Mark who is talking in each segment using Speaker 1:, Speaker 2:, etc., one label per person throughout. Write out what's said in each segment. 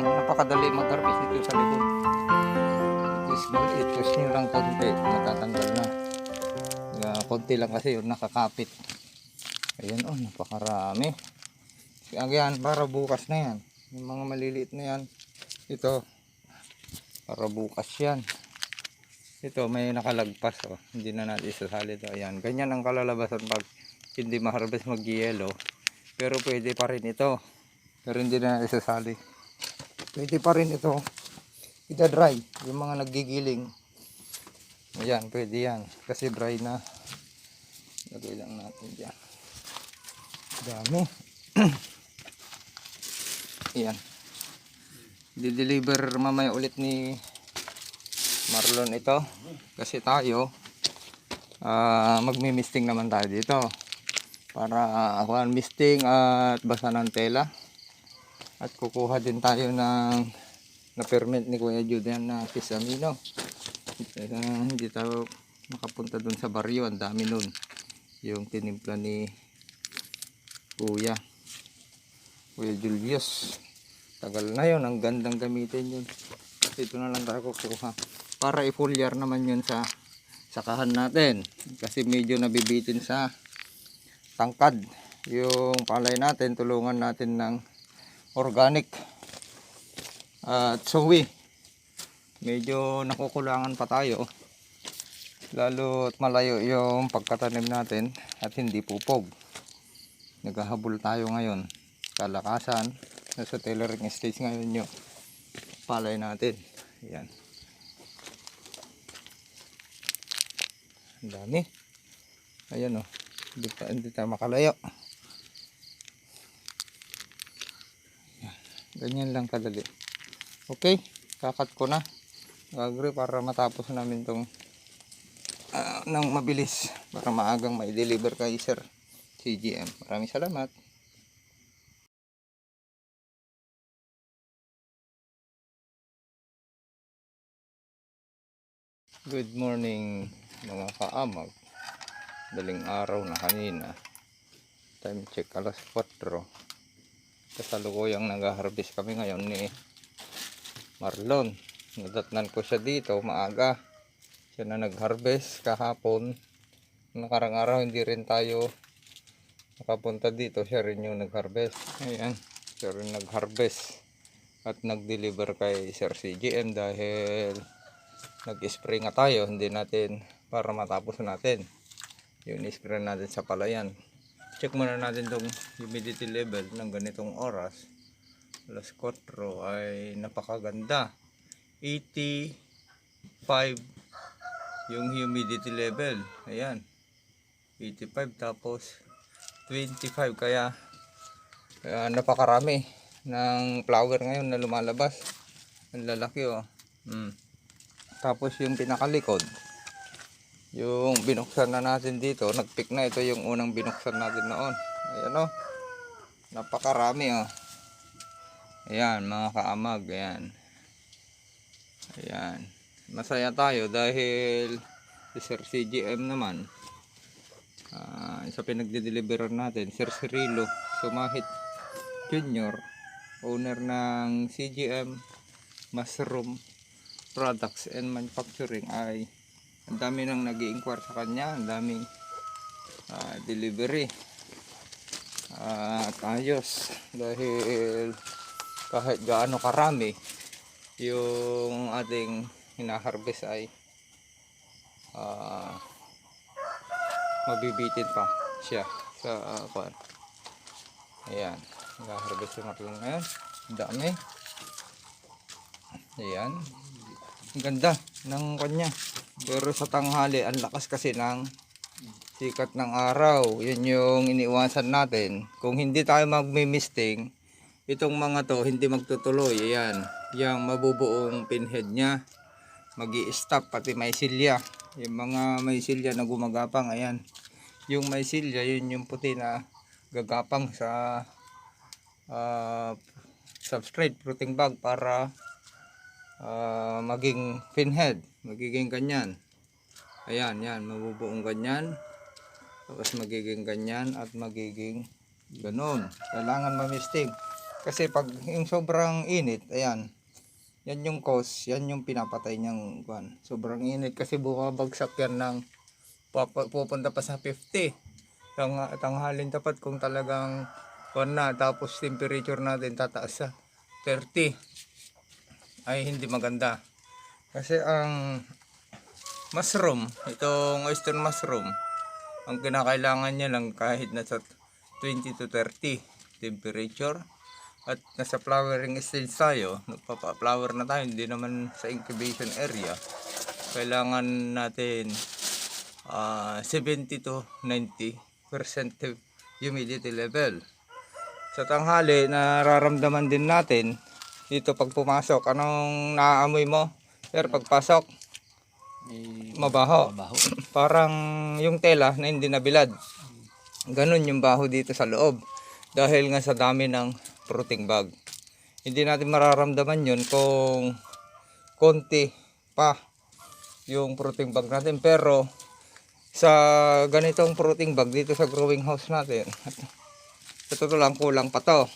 Speaker 1: napakadali mag-harvest dito sa libon. Is i-twist nyo lang konti, natatanggal na. Uh, konti lang kasi yun, nakakapit. Ayan oh, napakarami. Ayan, para bukas na yan. Yung mga maliliit na yan. Ito, para bukas yan. Ito, may nakalagpas oh. Hindi na natin isasali ito. Ayan, ganyan ang kalalabasan pag hindi ma-harvest mag-yellow. Pero pwede pa rin ito. Pero hindi na isasali. Pwede pa rin ito. Ida-dry. Yung mga nagigiling. Ayan, pwede yan. Kasi dry na. Lagay lang natin dyan. Dami. Ayan. Di-deliver mamaya ulit ni Marlon ito. Kasi tayo, ah magmi-misting naman tayo dito. Para uh, misting at basa ng tela. At kukuha din tayo ng na permit ni Kuya Jude yan na pisamino. Kaya hindi tayo makapunta dun sa baryo. Ang dami nun. Yung tinimpla ni Kuya. Kuya Julius. Tagal na yun. Ang gandang gamitin yun. Ito na lang tayo kukuha. Para i-foliar naman yun sa sakahan natin. Kasi medyo nabibitin sa tangkad. Yung palay natin, tulungan natin ng organic at suwi. Medyo nakukulangan pa tayo. Lalo at malayo yung pagkatanim natin at hindi pupog. Naghahabol tayo ngayon. Kalakasan. Nasa tailoring stage ngayon yung palay natin. Ayan. Ang dami. Ayan o. Oh. Hindi, hindi tayo makalayo. Ganyan lang kadali. Okay. Kakat ko na. Gagre para matapos namin tong uh, nang mabilis. Para maagang mai-deliver kay Sir CGM. Maraming salamat. Good morning mga kaamag. Daling araw na kanina. Time check alas 4. Kasalukuyang nag-harvest kami ngayon ni Marlon. Nadatnan ko siya dito maaga. Siya na nag-harvest kahapon. Nakarang araw hindi rin tayo nakapunta dito. Siya rin yung nag-harvest. Ayan. Siya rin nag-harvest. At nag-deliver kay Sir CGM dahil nag-spray nga tayo hindi natin para matapos natin yung spray natin sa palayan check muna natin tong humidity level ng ganitong oras. Alas 4 ay napakaganda. 85 yung humidity level. Ayan. 85 tapos 25 kaya, kaya napakarami ng flower ngayon na lumalabas. Ang lalaki oh. Hmm. Tapos yung pinakalikod, yung binuksan na natin dito, nagpick na ito yung unang binuksan natin noon. Ayan o. Oh. Napakarami o. Oh. Ayan mga kaamag. Ayan. Ayan. Masaya tayo dahil si Sir CGM naman. Uh, sa pinagde-deliveran natin, Sir Cirilo Sumahit Junior, owner ng CGM Mushroom products and manufacturing ay ang dami nang nag inquire sa kanya ang daming uh, delivery uh, at ayos dahil kahit gaano karami yung ating hinaharvest ay uh, mabibitin pa siya sa uh, kwan. ayan nag-harvest yung ngayon dami ayan ang ganda ng kanya. Pero sa tanghali, ang lakas kasi ng sikat ng araw. Yun yung iniwasan natin. Kung hindi tayo magmi-misting, itong mga to hindi magtutuloy. Ayan. Yung mabubuong pinhead niya. mag stop pati may silya. Yung mga may silya na gumagapang. Ayan. Yung may silya, yun yung puti na gagapang sa uh, substrate fruiting bag para uh, maging pinhead magiging ganyan. Ayan yan mabubuong ganyan. Tapos magiging ganyan at magiging ganon kailangan mamistig. Kasi pag yung sobrang init ayan Yan yung cause, yan yung pinapatay niyang kwan. Sobrang init kasi bumabagsak yan ng pupunta pa sa 50. Tang tanghalin tapat kung talagang kwan na tapos temperature natin tataas sa 30 ay hindi maganda. Kasi ang mushroom, itong oyster mushroom, ang kinakailangan niya lang kahit nasa 20 to 30 temperature at nasa flowering stage tayo, nagpapa-flower na tayo, hindi naman sa incubation area. Kailangan natin ah, 70 to 90 humidity level. Sa tanghali, nararamdaman din natin dito pag pumasok. Anong naaamoy mo? Pero pagpasok,
Speaker 2: May
Speaker 1: mabaho.
Speaker 2: mabaho.
Speaker 1: Parang yung tela na hindi nabilad. Ganun yung baho dito sa loob. Dahil nga sa dami ng fruiting bag. Hindi natin mararamdaman yun kung konti pa yung fruiting bag natin. Pero sa ganitong fruiting bag dito sa growing house natin, ito to lang kulang pa to.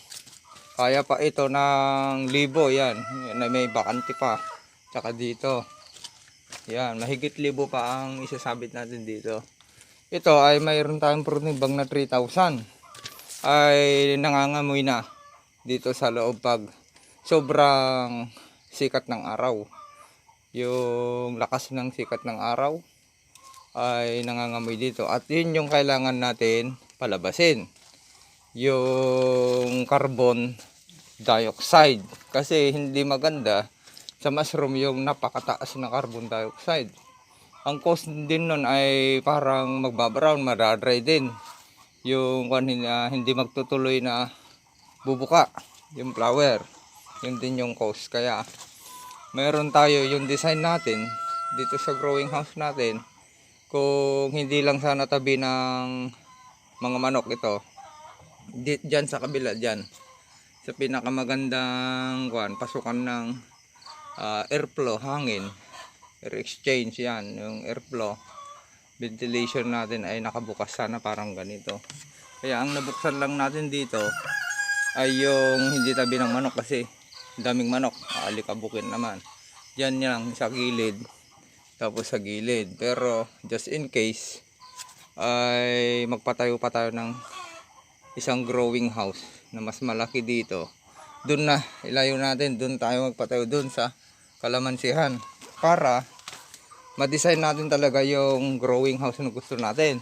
Speaker 1: Kaya pa ito ng libo yan. May bakante pa. Tsaka dito. Yan, mahigit libo pa ang isasabit natin dito. Ito ay mayroon tayong bag na 3,000. Ay nangangamoy na dito sa loob pag sobrang sikat ng araw. Yung lakas ng sikat ng araw ay nangangamoy dito. At yun yung kailangan natin palabasin. Yung carbon dioxide. Kasi hindi maganda sa mushroom yung napakataas na carbon dioxide. Ang cause din nun ay parang magbabrown, madadry din. Yung kung hindi, hindi magtutuloy na bubuka, yung flower. Yun din yung cause. Kaya meron tayo yung design natin dito sa growing house natin. Kung hindi lang sana tabi ng mga manok ito, di, dyan sa kabila dyan. Sa pinakamagandang kuan pasukan ng ah, airflow hangin. Air exchange yan yung airflow. Ventilation natin ay nakabukas. Sana parang ganito. Kaya ang nabuksan lang natin dito ay yung hindi tabi ng manok kasi daming manok. Aalikabukin naman. Yan lang sa gilid. Tapos sa gilid. Pero just in case ay magpatayo pa tayo ng isang growing house na mas malaki dito. Doon na ilayo natin doon tayo magpatayo doon sa kalamansihan para ma-design natin talaga yung growing house na gusto natin.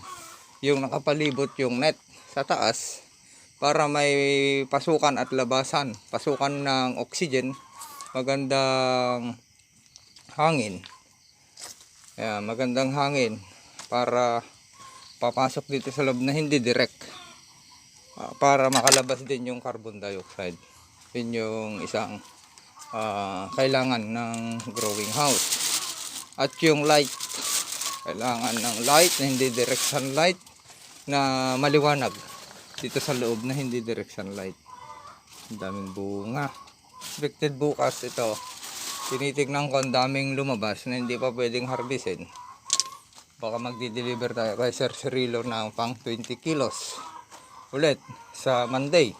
Speaker 1: Yung nakapalibot yung net sa taas para may pasukan at labasan pasukan ng oxygen magandang hangin. Ayan, magandang hangin para papasok dito sa loob na hindi direct Ah, para makalabas din yung carbon dioxide. Yun yung isang ah, kailangan ng growing house. At yung light, kailangan ng light na hindi direct sunlight na maliwanag dito sa loob na hindi direct sunlight. Ang daming bunga. Expected bukas ito. Tinitignan ko ang daming lumabas na hindi pa pwedeng harvestin. Baka magdi-deliver tayo kay Sir Cirilo ng pang 20 kilos ulit sa Monday.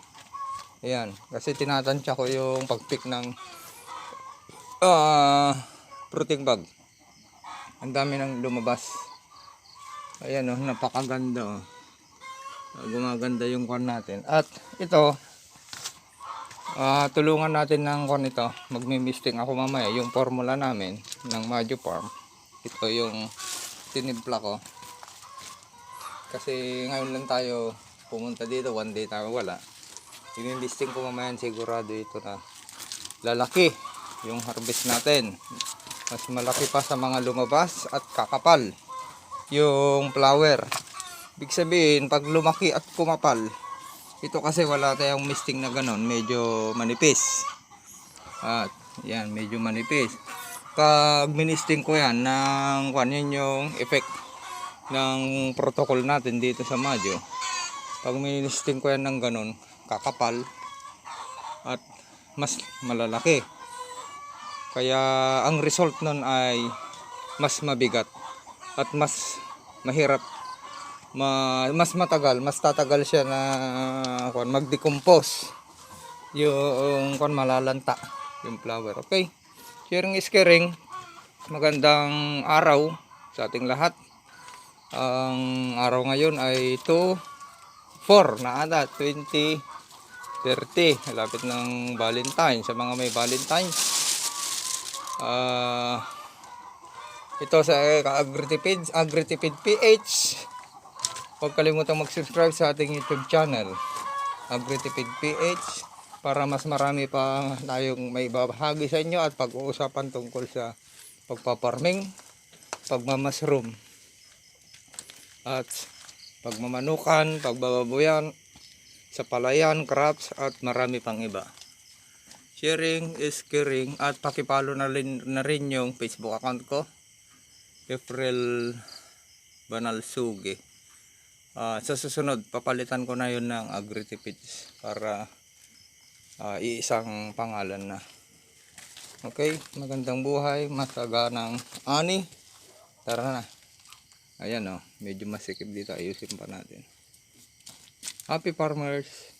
Speaker 1: Ayan, kasi tinatansya ko yung pagpick ng ah fruiting bag. Ang dami nang lumabas. Ayan oh, napakaganda oh. Gumaganda yung kon natin. At ito, ah tulungan natin ng kon ito. Magmi-misting ako mamaya yung formula namin ng Majo Farm. Ito yung tinimpla ko. Kasi ngayon lang tayo pumunta dito, one day tayo wala. Yung listing ko mamaya sigurado ito na lalaki yung harvest natin. Mas malaki pa sa mga lumabas at kakapal yung flower. Ibig sabihin, pag lumaki at kumapal, ito kasi wala tayong misting na ganon, medyo manipis. At yan, medyo manipis. Pag ministing ko yan, ng kwan yun yung effect ng protocol natin dito sa Majo pag ministing ko yan ng ganun kakapal at mas malalaki kaya ang result nun ay mas mabigat at mas mahirap ma, mas matagal mas tatagal siya na kung mag-decompose yung kung malalanta yung flower okay Sharing is caring. Magandang araw sa ating lahat. Ang araw ngayon ay 2, 4 na ata, 20, 30. Malapit ng Valentine sa mga may Valentine. Ah, ito sa Agritipid, Agritipid PH. Huwag kalimutang mag-subscribe sa ating YouTube channel, Agritipid PH, para mas marami pa tayong may babahagi sa inyo at pag-uusapan tungkol sa pagpaparming, pagmamasroom, at pagmamanukan, pagbababuyan, sa palayan, crops, at marami pang iba. Sharing is caring at pakipalo na rin, na rin yung Facebook account ko. April Banal Sugi. Ah, sa susunod, papalitan ko na yun ng Agritipids para ah, iisang pangalan na. Okay, magandang buhay, masaganang ani. Tara na. Ayan oh, medyo masikip dito. Ayusin pa natin. Happy farmers!